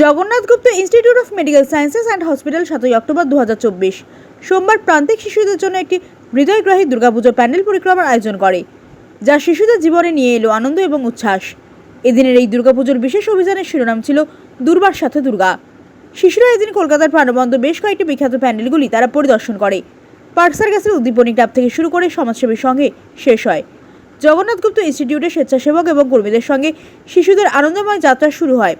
Jagannath Gupta institute of medical sciences and hospital সাতই October দুহাজার চব্বিশ। সোমবার প্রান্তিক শিশুদের জন্য একটি হৃদয়গ্রাহী দুর্গাপুজো প্যান্ডেল পরিক্রমার আয়োজন করে, যা শিশুদের জীবনে নিয়ে এলো আনন্দ এবং উচ্ছ্বাস। এদিনের এই দুর্গাপুজোর বিশেষ অভিযানের শিরোনাম ছিল দুর্বার সাথে দুর্গা। শিশুরা এদিন কলকাতার প্রাণবন্ত বেশ কয়েকটি বিখ্যাত প্যান্ডেলগুলি তারা পরিদর্শন করে। পার্ক সার্কাসের উদ্দীপনী ক্লাব থেকে শুরু করে সমাজসেবীর সঙ্গে শেষ হয়। জগন্নাথ গুপ্ত ইনস্টিটিউটের স্বেচ্ছাসেবক এবং কর্মীদের সঙ্গে শিশুদের আনন্দময় যাত্রা শুরু হয়।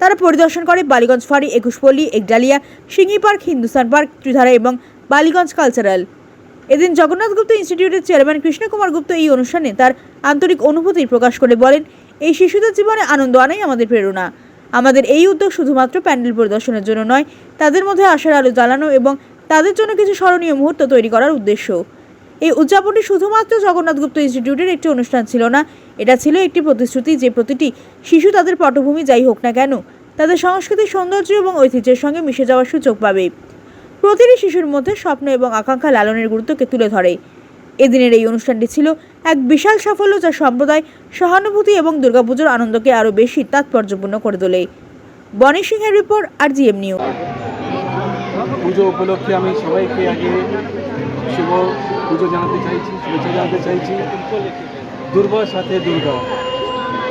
তারা পরিদর্শন করে বালিগঞ্জ ফাঁড়ি, একুশপল্লী একডালিয়া সিঙ্গি পার্ক, হিন্দুস্তান পার্ক, ত্রিধারা এবং বালিগঞ্জ কালচারাল। এদিন জগন্নাথ গুপ্ত ইনস্টিটিউটের চেয়ারম্যান কৃষ্ণকুমার গুপ্ত এই অনুষ্ঠানে তার আন্তরিক অনুভূতি প্রকাশ করে বলেন, এই শিশুদের জীবনে আনন্দ আনাই আমাদের প্রেরণা। আমাদের এই উদ্যোগ শুধুমাত্র প্যান্ডেল পরিদর্শনের জন্য নয়, তাদের মধ্যে আশার আলো জ্বালানো এবং তাদের জন্য কিছু স্মরণীয় মুহূর্ত তৈরি করার উদ্দেশ্য। এই উদযাপনটি শুধুমাত্র জগন্নাথ গুপ্ত ইনস্টিটিউটের একটি অনুষ্ঠান ছিল না। এটা ছিল একটি প্রতিশ্রুতি যে প্রতিটি শিশু তাদের পটভূমি যাই হোক না কেন, তাদের সংস্কৃতির সৌন্দর্য এবং ঐতিহ্যের সঙ্গে মিশে যাওয়ার সুযোগ পাবে। প্রতিটি শিশুর মধ্যে স্বপ্ন এবং আকাঙ্ক্ষা লালনের গুরুত্বকে তুলে ধরে। এদিনের এই অনুষ্ঠানটি ছিল এক বিশাল সাফল্য যা সম্প্রদায়, সহানুভূতি এবং দুর্গাপুজোর আনন্দকে আরও বেশি তাৎপর্যপূর্ণ করে তোলে। বনি সিংহের রিপোর্ট আর জিএম নিউজ পুজো উপলক্ষে আমি সবাইকে আগে শুভ পুজো জানাতে চাইছি, শুভেচ্ছা জানাতে চাইছি। দুর্বার সাথে দুর্গা।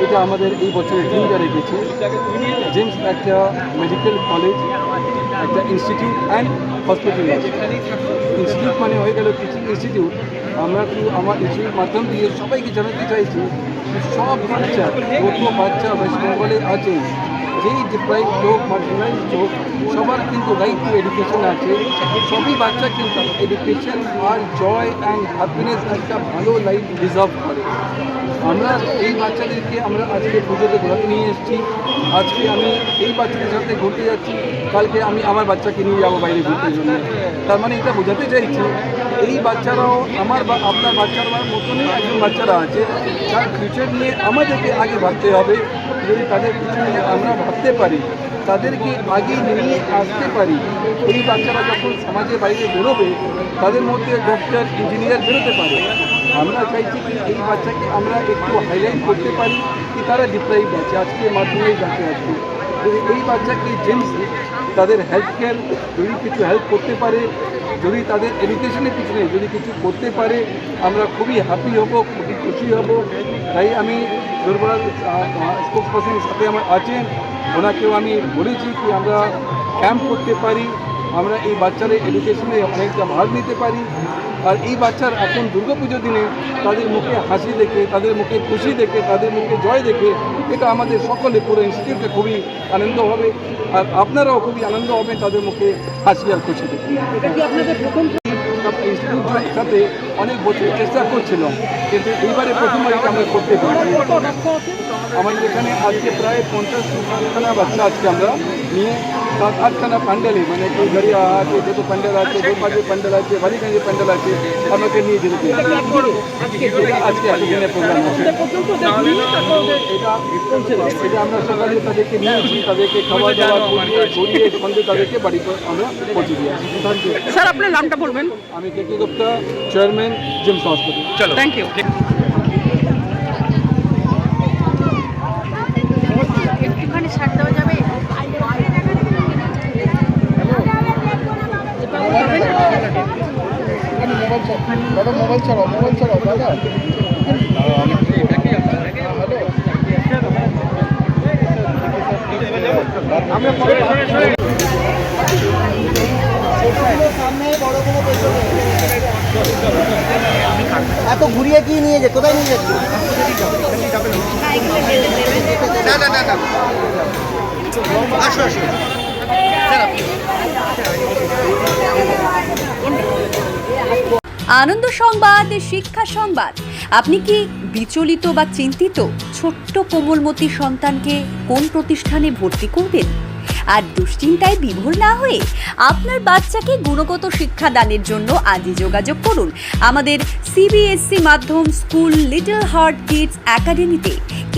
এটা আমাদের এই বছরের থিমটা রেখেছি জেমস একটা মেডিকেল কলেজ একটা ইনস্টিটিউট অ্যান্ড হসপিটাল ইনস্টিটিউট মানে হয়ে গেল টিচিং ইনস্টিটিউট আমরা তো আমার ইনস্টিটিউট মাধ্যম দিয়ে সবাইকে জানাতে চাইছি, সব বাচ্চা কত বাচ্চা ওয়েস্ট বেঙ্গলে আছে যেই ডিপ্রাইভ হোক মার্জিনাইজ হোক সবার কিন্তু রাইট টু এডুকেশন আছে। সবই বাচ্চা কিন্তু এডুকেশন আর জয় অ্যান্ড হ্যাপিনেস একটা ভালো লাইফ ডিজার্ভ করে। আমরা এই বাচ্চাদেরকে আমরা আজকে পুজোতে ঘোরাতে নিয়ে এসেছি। আজকে আমি এই বাচ্চাদের সাথে ঘুরতে যাচ্ছি। কালকে আমি আমার বাচ্চাকে নিয়ে যাব বাইরে ঘুরতে। জন্য তার মানে এটা বোঝাতে চাইছি এই বাচ্চারাও আমার বা আপনার বাচ্চার মতনই একজন বাচ্চারা আছে যার ফিউচার নিয়ে আমাদেরকে আগে ভাবতে হবে। যদি তাদের ফিউচার নিয়ে আমরা ভাবতে পারি, তাদেরকে আগে নিয়ে আসতে পারি। এই বাচ্চারা যখন সমাজে বাইরে বেরোবে, তাদের মধ্যে ডক্টর ইঞ্জিনিয়ার বেরোতে পারে। আমরা চাইছি কি এই বাচ্চাকে আমরা একটু হাইলাইট করতে পারি, কি তারা ডিপ্রাইভ আছে আজকে মাধ্যমে যাচ্ছে আজকে এই বাচ্চাকে জেমস তাদের হেলথ কেয়ার যদি কিছু হেল্প করতে পারে, যদি তাদের এডুকেশনের পিছনে যদি কিছু করতে পারে, আমরা খুবই হ্যাপি হব, খুবই খুশি হব। তাই আমি দুর্বল স্পোক্স পার্সনের সাথে আমার আছেন। ওনাকেও আমি বলেছি কি আমরা ক্যাম্প করতে পারি, আমরা এই বাচ্চাদের এডুকেশনে অনেকটা ভাগ নিতে পারি। আর এই বাচ্চার এখন দুর্গাপুজোর দিনে তাদের মুখে হাসি দেখে তাদের মুখে খুশি দেখে তাদের মুখে জয় দেখে এটা আমাদের সকলে পুরো ইনস্টিটিউটে খুবই আনন্দ হবে। আর আপনারাও খুবই আনন্দ হবে তাদের মুখে হাসি আর খুশি দেখে। ইনস্টিটিউটের সাথে অনেক বছর চেষ্টা করছিলাম কিন্তু এইবারে প্রথমবার এটা আমরা করতে পারছি। আমাদের এখানে আজকে প্রায় পঞ্চাশ বাচ্চা আজকে আমরা নিয়ে সাত আটখানা প্যান্ডেলে মানে কেউ গড়িয়া আছে যত প্যান্ডেল আছে গোপাজের প্যান্ডেল আছে বালিগঞ্জের প্যান্ডেল আছে আমাকে নিয়ে যেতে এটা আজকে এতদিনের প্রোগ্রাম আছে এটা এটা আমরা সকালে তাদেরকে নিয়েছি তাদেরকে খাওয়া দাওয়া করিয়ে ঘুরিয়ে সন্ধ্যে তাদেরকে বাড়িতে আমরা পৌঁছে দিয়ে আসি থ্যাংক ইউ স্যার আপনার নামটা বলবেন আমি K K Gupta chairman GIMS hospital চলো থ্যাংক ইউ দাদা মোবাইল ছাড়াও মোবাইল ছাড়াও দাদা। এত ঘুরিয়ে কি নিয়ে যে কোথায় নিয়ে যাচ্ছি আনন্দ সংবাদ, শিক্ষা সংবাদ। আপনি কি বিচলিত বা চিন্তিত? ছোট্ট কোমলমতি সন্তানকে কোন প্রতিষ্ঠানে ভর্তি করবেন? আর দুশ্চিন্তায় বিভোর না হয়ে আপনার বাচ্চাকে গুণগত শিক্ষা দানের জন্য আজই যোগাযোগ করুন আমাদের সিবিএসসি মাধ্যম স্কুল, লিটল হার্ট কিডস একাডেমিতে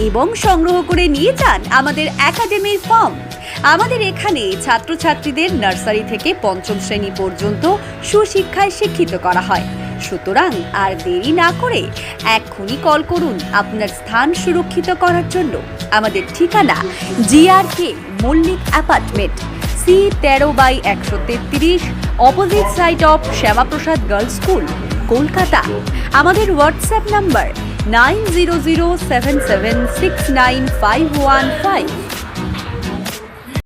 এবং সংগ্রহ করে নিয়ে যান আমাদের একাডেমির ফর্ম। আমাদের এখানে ছাত্রছাত্রীদের নার্সারি থেকে পঞ্চম শ্রেণি পর্যন্ত সুশিক্ষায় শিক্ষিত করা হয়। সুতরাং আর দেরি না করে এক্ষুনি কল করুন আপনার স্থান সুরক্ষিত করার জন্য। আমাদের ঠিকানা জিআরকে মল্লিক অ্যাপার্টমেন্ট সি তেরো বাই একশো তেত্রিশ opposite side of Shyamaprasad girls school Kolkata. আমাদের WhatsApp number nine zero zero seven seven six nine five one five